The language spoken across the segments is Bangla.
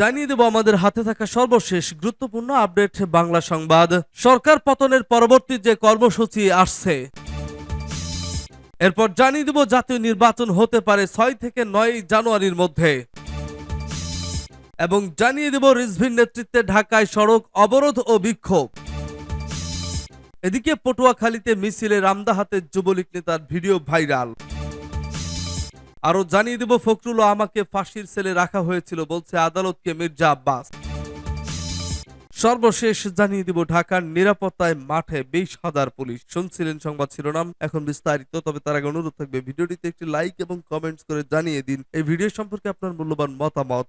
জানিয়ে দেব আমাদের হাতে থাকা সর্বশেষ গুরুত্বপূর্ণ আপডেট বাংলা সংবাদ। সরকার পতনের পরবর্তী যে কর্মসূচি আসছে, এরপর জানিয়ে দেব জাতীয় নির্বাচন হতে পারে ছয় থেকে নয় জানুয়ারির মধ্যে। এবং জানিয়ে দেব রিজভির নেতৃত্বে ঢাকায় সড়ক অবরোধ ও বিক্ষোভ। এদিকে পটুয়াখালীতে মিছিলে রামদাহাতের যুবলীগ নেতার ভিডিও ভাইরাল। আরও জানিয়ে দেব, ফখরুল আমাকে ফাঁসির সেলে রাখা হয়েছিল বলছে আদালতকে মির্জা আব্বাস। সর্বশেষ জানিয়ে দিব, ঢাকার নিরাপত্তায় মাঠে বিশ হাজার পুলিশ। শুনছিলেন সংবাদ শিরোনাম, এখন বিস্তারিত, তবে তার আগে অনুরোধ থাকবে, ভিডিওটিতে একটি লাইক এবং কমেন্টস করে জানিয়ে দিন। এই ভিডিও সম্পর্কে আপনার মূল্যবান মতামত।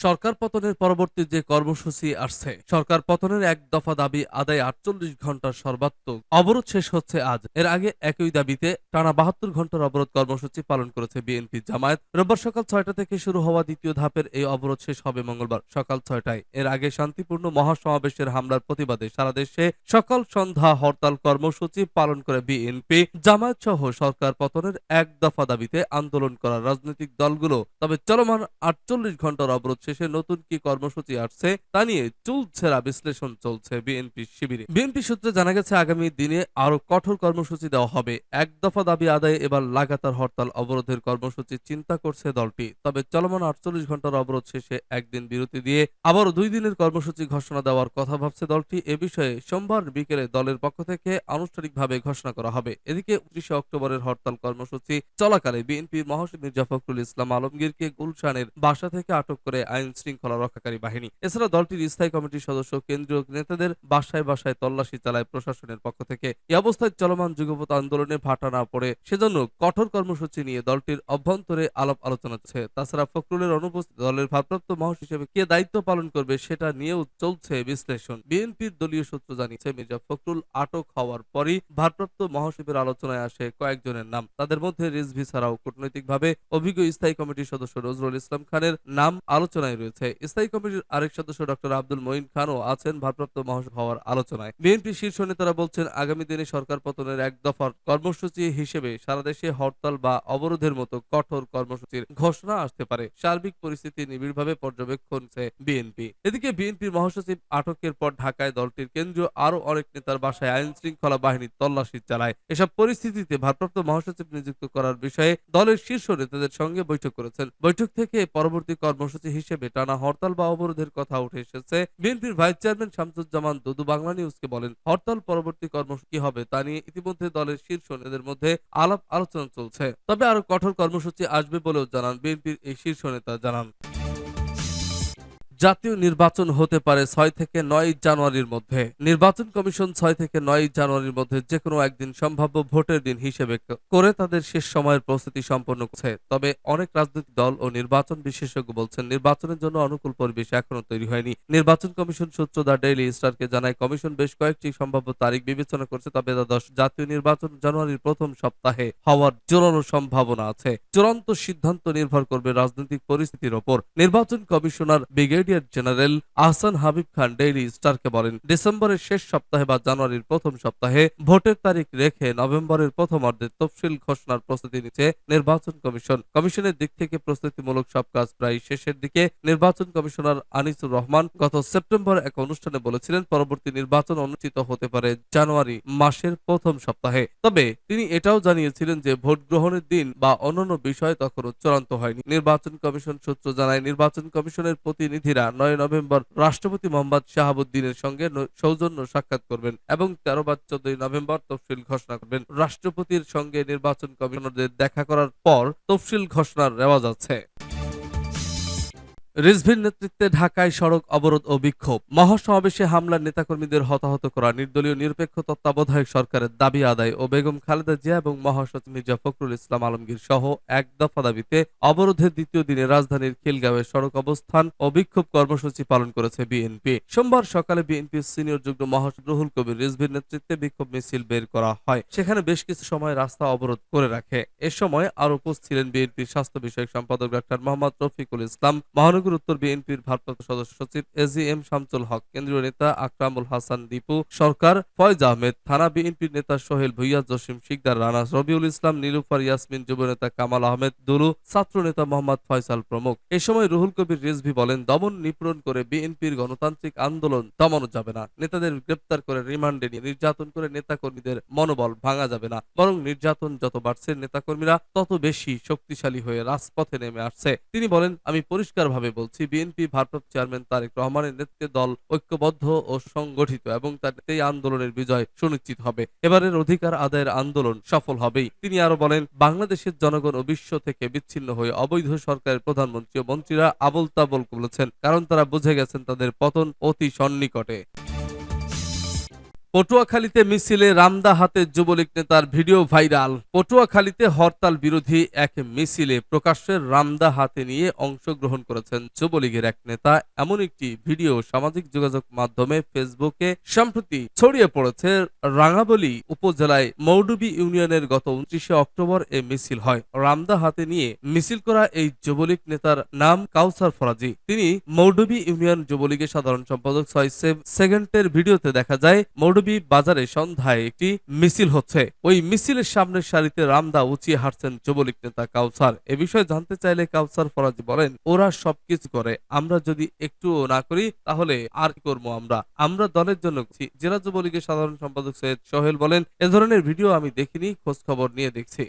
সরকার পতনের পরবর্তী যে কর্মসূচি আসছে, সরকার পতনের এক দফা দাবি আদায় আটচল্লিশ ঘণ্টার সর্বাত্মক অবরোধ শেষ হচ্ছে আজ। এর আগে একই দাবিতে টানা বাহাত্তর ঘণ্টার অবরোধ কর্মসূচি পালন করেছে বিএনপি জামায়াত। রোববার সকাল ছয়টা থেকে শুরু হওয়া দ্বিতীয় ধাপের এই অবরোধ শেষ হবে মঙ্গলবার সকাল ছয়টায়। এর আগে শান্তিপূর্ণ মহাসমাবেশের হামলার প্রতিবাদে সারা দেশে সকাল সন্ধ্যা হরতাল কর্মসূচি পালন করে বিএনপি জামায়াত সহ সরকার পতনের এক দফা দাবিতে আন্দোলন করা রাজনৈতিক দলগুলো। তবে চলমান আটচল্লিশ ঘণ্টার অবরোধ শেষে নতুন কি কর্মসূচি আসছে তা নিয়ে চুলছেরা বিশ্লেষণ চলছে বিএনপি শিবিরে। বিএনপি সূত্রে জানা গেছে, আগামী দিনে আরও কঠোর কর্মসূচি দেওয়া হবে। এক দফা দাবি আদায়ে এবার লাগাতার হরতাল অবরোধের কর্মসূচি চিন্তা করছে দলটি। তবে চলমান আটচল্লিশ ঘণ্টার অবরোধ শেষে একদিন বিরতি দিয়ে আবারও দুই দিনের কর্মসূচি ঘোষণা দেওয়ার কথা ভাবছে দলটি। এ বিষয়ে সোমবার বিকেলে দলের পক্ষ থেকে আনুষ্ঠানিকভাবে ঘোষণা করা হবে। এদিকে উনত্রিশে অক্টোবরের হরতাল কর্মসূচি চলাকালে বিএনপির মহাসচিব মির্জা ফখরুল ইসলাম আলমগীরকে গুলশানের বাসা থেকে আটক করে আইন শৃঙ্খলা রক্ষাকারী বাহিনী। এছাড়া দলটির স্থায়ী কমিটির সদস্য কেন্দ্রীয় নেতাদের বাসায় বাসায় তল্লাশি চালায় প্রশাসনের পক্ষ থেকে। এই অবস্থায় চলমান যুগপথ আন্দোলনে ভাটা না পড়ে সেজন্য কঠোর কর্মসূচি নিয়ে দলটির অভ্যন্তরে আলাপ আলোচনা চলছে। তাছাড়া ফখরুলের অনুপস্থিত দলের ভারপ্রাপ্ত মহাসচিব হিসেবে কে দায়িত্ব পালন করবে সেটা নিয়েও চলছে বিশ্লেষণ। বিএনপির দলীয় সূত্র জানিয়েছে, মির্জা ফখরুল আটক হওয়ার পরই ভারপ্রাপ্ত মহাসচিবের আলোচনায় আসে কয়েকজনের নাম। তাদের মধ্যে রিজভি ছাড়াও কূটনৈতিকভাবে অভিজ্ঞ স্থায়ী কমিটির সদস্য নজরুল ইসলাম খানের নাম আলোচনায় রয়েছে। স্থায়ী কমিটির আরেক সদস্য ডক্টর আব্দুল মঈন খানও আছেন ভারপ্রাপ্ত মহাসচিব হওয়ার আলোচনায়। বিএনপি শীর্ষ নেতারা বলছেন, আগামী দিনে সরকার পতনের এক দফার কর্মসূচি হিসেবে সারা দেশে হরতাল বা অবরোধের মতো কঠোর কর্মসূচির ঘোষণা আসতে পারে। সার্বিক পরিস্থিতি নিবিড়ভাবে পর্যবেক্ষণছে বিএনপি। এদিকে বিএনপির মহাসচিব আটকের পর ঢাকায় দলটির কেন্দ্রীয় আরও অনেক নেতার বাসায় আইন শৃঙ্খলা বাহিনী তল্লাশি চালায়। এসব পরিস্থিতিতে ভারপ্রাপ্ত মহাসচিব নিযুক্ত করার বিষয়ে দলের শীর্ষ নেতাদের সঙ্গে বৈঠক করেছেন। বৈঠক থেকে পরবর্তী কর্মসূচি হিসেবে টানা হরতাল বা অবরোধের কথা উঠে এসেছে। বিএনপির ভাইস চেয়ারম্যান শামসুজ্জামান দুদু বাংলা নিউজকে বলেন, হরতাল পরবর্তী কর্মসূচি হবে তা নিয়ে ইতিমধ্যে দলের শীর্ষ নেতাদের মধ্যে আলাপ আলোচনা চলছে। তবে আরও কঠোর কর্মসূচি আসবে বলেও জানান বিএনপির এই শীর্ষ নেতা জানান। জাতীয় নির্বাচন হতে পারে ছয় থেকে নয় জানুয়ারির মধ্যে। নির্বাচন কমিশন ছয় থেকে নয় জানুয়ারির মধ্যে যে কোনো একদিন সম্ভাব্য ভোটের দিন হিসেবে করে তাদের শেষ সময়ের প্রস্তুতি সম্পন্ন করছে। তবে অনেক রাজনৈতিক দল ও নির্বাচন বিশেষজ্ঞ বলছেন, নির্বাচনের জন্য অনুকূল পরিবেশ এখনও তৈরি হয়নি। নির্বাচন কমিশন সূত্র দ্য ডেইলি স্টারকে জানায়, কমিশন বেশ কয়েকটি সম্ভাব্য তারিখ বিবেচনা করছে, তবে দ্বাদশ জাতীয় নির্বাচন জানুয়ারির প্রথম সপ্তাহে হওয়ার জোরালো সম্ভাবনা আছে। চূড়ান্ত সিদ্ধান্ত নির্ভর করবে রাজনৈতিক পরিস্থিতির ওপর। নির্বাচন commissioner brigadier general Ahsan Habib Khan Daily স্টারকে বলেন, ডিসেম্বরের শেষ সপ্তাহে বা জানুয়ারির প্রথম সপ্তাহে ভোটের তারিখ রেখে নভেম্বরের প্রথমার্ধে তফসিল ঘোষণার প্রস্তুতি নিচ্ছে নির্বাচন কমিশন। কমিশনের দিক থেকে প্রস্তুতিমূলক সব কাজ প্রায় শেষের দিকে। নির্বাচন কমিশনার আনিসুর রহমান গত সেপ্টেম্বর এক অনুষ্ঠানে বলেছিলেন, পরবর্তী নির্বাচন অনুষ্ঠিত হতে পারে জানুয়ারি মাসের প্রথম সপ্তাহে। তবে তিনি এটাও জানিয়েছিলেন যে ভোট গ্রহণের দিন বা অন্যান্য বিষয় তখনও চূড়ান্ত হয়নি। নির্বাচন কমিশন সূত্র জানায়, নির্বাচন কমিশনের প্রতিনিধিরা নয় নভেম্বর রাষ্ট্রপতি মোহাম্মদ শাহাবুদ্দিনের সঙ্গে সৌজন্য সাক্ষাৎ করবেন এবং তেরো বা চোদ্দই নভেম্বর তফসিল ঘোষণা করবেন। রাষ্ট্রপতির সঙ্গে নির্বাচন কমিশনারদের দেখা করার পর তফসিল ঘোষণার রেওয়াজ আছে। রিজভির নেতৃত্বে ঢাকায় সড়ক অবরোধ ও বিক্ষোভ। মহাসমাবেশে হামলার নেতাকর্মীদের হতাহত করা নির্দলীয় নিরপেক্ষ তত্ত্বাবধায়ক সরকারের দাবি আদায় ও বেগম খালেদা জিয়া এবং মহাসচিব মির্জা ফখরুল ইসলাম আলমগীর সহ এক দফা দাবিতে অবরোধের দ্বিতীয় দিনে রাজধানীর খিলগাঁওয়ে সড়ক অবস্থান ও বিক্ষোভ কর্মসূচি পালন করেছে বিএনপি। সোমবার সকালে বিএনপির সিনিয়র যুগ্ম মহাসচিব রুহুল কবির রিজভির নেতৃত্বে বিক্ষোভ মিছিল বের করা হয়। সেখানে বেশ কিছু সময় রাস্তা অবরোধ করে রাখে। এ সময় আর উপস্থিত ছিলেন বিএনপির স্বাস্থ্য বিষয়ক সম্পাদক ডাক্তার মোহাম্মদ রফিকুল ইসলাম, মহানগর মহানগর উত্তর বিএনপির ভারপ্রাপ্ত সদস্য সচিব এজি এম শামসুল হক, কেন্দ্রীয় নেতা আকরামুল হাসান দীপু, সরকার ফয়জ আহমেদ, থানা বিএনপির নেতা সোহেল ভুইয়া, জসিম শিকদার রানা রবিউল ইসলাম, নীলুফার ইয়াসমিন, যুব নেতা কামাল আহমেদ, দুলু ছাত্র নেতা মোহাম্মদ ফয়সাল প্রমুখ। এ সময় রুহুল কবির রিজভি বলেন, দমন নিপূরণ করে বিএনপির গণতান্ত্রিক আন্দোলন দমানো যাবে না। নেতাদের গ্রেপ্তার করে রিমান্ডে নিয়ে নির্যাতন করে নেতাকর্মীদের মনোবল ভাঙা যাবে না। বরং নির্যাতন যত বাড়ছে, নেতাকর্মীরা তত বেশি শক্তিশালী হয়ে রাজপথে নেমে আসছে। তিনি বলেন, আমি পরিষ্কারভাবে বলছি বিএনপি ভারপ্রাপ্ত চেয়ারম্যান তারেক রহমানের নেতৃত্বে দল ঐক্যবদ্ধ ও সংগঠিত এবং তার এই আন্দোলনের বিজয় সুনিশ্চিত হবে। এবারের অধিকার আদায়ের আন্দোলন সফল হবেই। তিনি আরও বলেন, বাংলাদেশের জনগণ ও বিশ্ব থেকে বিচ্ছিন্ন হয়ে অবৈধ সরকারের প্রধানমন্ত্রী ও মন্ত্রীরা আবল তাবল বলেছেন কারণ তারা বুঝে গেছেন তাদের পতন অতি সন্নিকটে। পটুয়াখালীতে মিছিলে রামদা হাতে যুবলীগ নেতার ভিডিও ভাইরাল। পটুয়াখালীতে হরতাল বিরোধী এক মিছিলে প্রকাশ্যে রামদা হাতে নিয়ে অংশগ্রহণ করেছেন যুবলীগের এক নেতা। এমন একটি ভিডিও সামাজিক যোগাযোগ মাধ্যমে ফেসবুকে সম্প্রতি ছড়িয়ে পড়েছে। রাঙাবলী উপজেলায় মৌডুবি ইউনিয়নের গত উনত্রিশে অক্টোবর এ মিছিল হয়। রামদা হাতে নিয়ে মিছিল করা এই যুবলীগ নেতার নাম কাউসার ফরাজি। তিনি মৌডুবি ইউনিয়ন যুবলীগের সাধারণ সম্পাদক ছয় সেভ- সেকেন্ডের ভিডিওতে দেখা যায় মৌডুবি বাজারে সন্ধ্যায় একটি মিছিল হচ্ছে। ওই মিছিলের সামনের সারিতে রামদা উঁচিয়ে হাঁটছেন যুবলীগ নেতা কাউসার। এ বিষয়ে জানতে চাইলে কাউসার ফরাজ বলেন, ওরা সবকিছু করে। আমরা যদি একটু না করি, তাহলে আর কি করব আমরা? আমরা দলের জন্য জেলা যুবলীগের সাধারণ সম্পাদক সৈয়দ সোহেল বলেন, এ ধরনের ভিডিও আমি দেখিনি খোঁজ খবর নিয়ে দেখছি।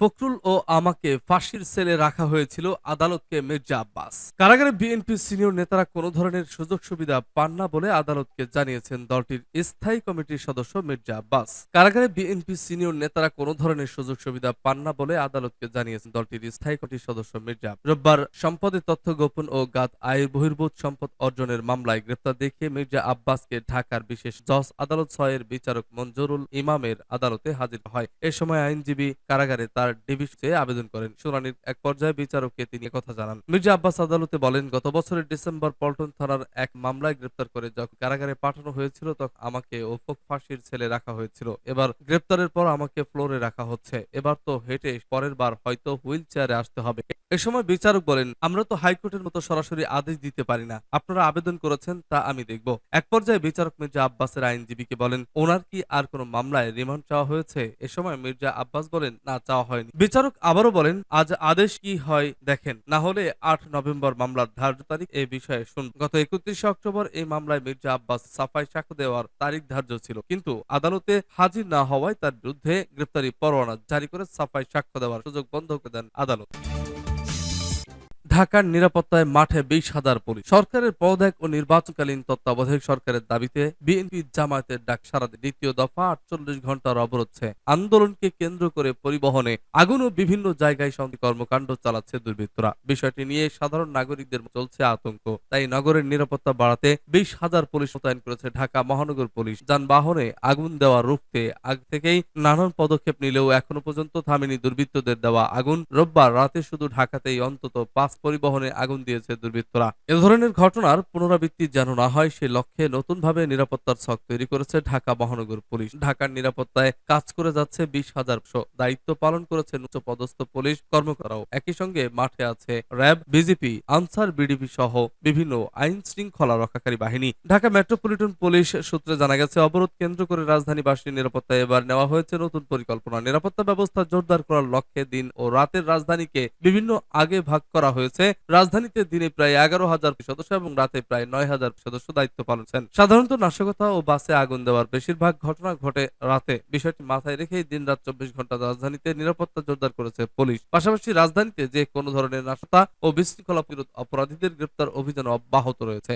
ফখরুল ও আমাকে ফাঁসির সেলে রাখা হয়েছিল আদালতকে মির্জা আব্বাস। কারাগারে বিএনপি সিনিয়র নেতারা কোনো ধরনের সুযোগ সুবিধা পান না বলে আদালতকে জানিয়েছেন দলটির স্থায়ী কমিটির সদস্য মির্জা আব্বাস। কারাগারে বিএনপি সিনিয়র নেতারা কোনো ধরনের সুযোগ সুবিধা পান না বলে আদালতকে জানিয়েছেন দলটির স্থায়ী কমিটির সদস্য মির্জা রোববার সম্পদের তথ্য গোপন ও গাত আয়ের বহির্ভূত সম্পদ অর্জনের মামলায় গ্রেপ্তার দেখিয়ে মির্জা আব্বাসকে ঢাকার বিশেষ জজ আদালত ছয়ের বিচারক মঞ্জুরুল ইমামের আদালতে হাজির হয়। এ সময় আইনজীবী কারাগারে তার ডিভিশনে আবেদন করেন। শুনানির এক পর্যায়ে বিচারককে তিনি কথা জানান। মির্জা আব্বাস আদালতে বলেন, গত বছরের ডিসেম্বর পল্টন থানার এক মামলায় গ্রেপ্তার করে যখন কারাগারে পাঠানো হয়েছিল, তখন আমাকে ওফক ফাঁসির ছেলে রাখা হয়েছিল। এবার গ্রেপ্তারের পর আমাকে ফ্লোরে রাখা হচ্ছে। এবার তো হেঁটে পরের বার হয়তো হুইল চেয়ারে আসতে হবে। এ সময় বিচারক বলেন, আমরা তো হাইকোর্টের মতো সরাসরি আদেশ দিতে পারি না। আপনারা আবেদন করেছেন, তা আমি দেখব। এক পর্যায়ে বিচারক মির্জা আব্বাসের আইনজীবীকে বলেন, ওনার কি আর কোনো মামলায় রিমান্ড চাওয়া হয়েছে? এ সময় মির্জা আব্বাস বলেন, না, চাওয়া হয়নি। বিচারক আবারও বলেন, আজ আদেশ কি হয় দেখেন, না হলে আট নভেম্বর মামলার ধার্য তারিখ এ বিষয়ে শুন গত একত্রিশে অক্টোবর এই মামলায় মির্জা আব্বাস সাফাই সাক্ষ্য দেওয়ার তারিখ ধার্য ছিল, কিন্তু আদালতে হাজির না হওয়ায় তার বিরুদ্ধে গ্রেপ্তারি পরোয়ানা জারি করে সাফাই সাক্ষ্য দেওয়ার সুযোগ বন্ধ করে দেন আদালত। ঢাকার নিরাপত্তায় মাঠে বিশ হাজার পুলিশ। সরকারের পদত্যাগ ও নির্বাচনকালীন তত্ত্বাবধায়ক সরকারের দাবিতে বিএনপি জামায়াতের ডাক সারা দ্বিতীয় দফা আটচল্লিশ ঘণ্টার অবরোধছে আন্দোলনকে কেন্দ্র করে পরিবহনে আগুন ও বিভিন্ন জায়গায় সঙ্গে কর্মকাণ্ড চালাচ্ছে দুর্বৃত্তরা। বিষয়টি নিয়ে সাধারণ নাগরিকদের চলছে আতঙ্ক। তাই নগরের নিরাপত্তা বাড়াতে বিশ হাজার পুলিশ মোতায়েন করেছে ঢাকা মহানগর পুলিশ। যানবাহনে আগুন দেওয়া রুখতে আগ থেকেই নানান পদক্ষেপ নিলেও এখনও পর্যন্ত থামেনি দুর্বৃত্তদের দেওয়া আগুন। রোববার রাতে শুধু ঢাকাতেই অন্তত পাঁচ পরিবহনে আগুন দিয়েছে দুর্বৃত্তরা। এ ধরনের ঘটনার পুনরাবৃত্তি যেন না হয়, সে লক্ষ্যে নতুনভাবে নিরাপত্তার ছক তৈরি করেছে ঢাকা মহানগর পুলিশ। ঢাকার নিরাপত্তায় কাজ করে যাচ্ছে বিশ হাজার দায়িত্ব পালন করেছেন উচ্চ পদস্থ পুলিশ কর্মকর্তারাও। একই সঙ্গে মাঠে আছে র্যাব, বিজেপি, আনসার বিডিপি সহ বিভিন্ন আইন শৃঙ্খলা রক্ষাকারী বাহিনী। ঢাকা মেট্রোপলিটন পুলিশ সূত্রে জানা গেছে, অবরোধ কেন্দ্র করে রাজধানীবাসীর নিরাপত্তায় এবার নেওয়া হয়েছে নতুন পরিকল্পনা। নিরাপত্তা ব্যবস্থা জোরদার করার লক্ষ্যে দিন ও রাতের রাজধানীকে বিভিন্ন আগে ভাগ করা হয়েছে। রাজধানীতে দিনে প্রায় এগারো হাজার সদস্য এবং রাতে প্রায় নয় হাজার সদস্য দায়িত্ব পালনছেন সাধারণত নাশকতা ও বাসে আগুন দেওয়ার বেশিরভাগ ঘটনা ঘটে রাতে। বিষয়টি মাথায় রেখেই দিন রাত চব্বিশ ঘণ্টা রাজধানীতে নিরাপত্তা জোরদার করেছে পুলিশ। পাশাপাশি রাজধানীতে যে কোনো ধরনের নাশকতা ও বিশৃঙ্খলা বিরোধ অপরাধীদের গ্রেপ্তার অভিযান অব্যাহত রয়েছে।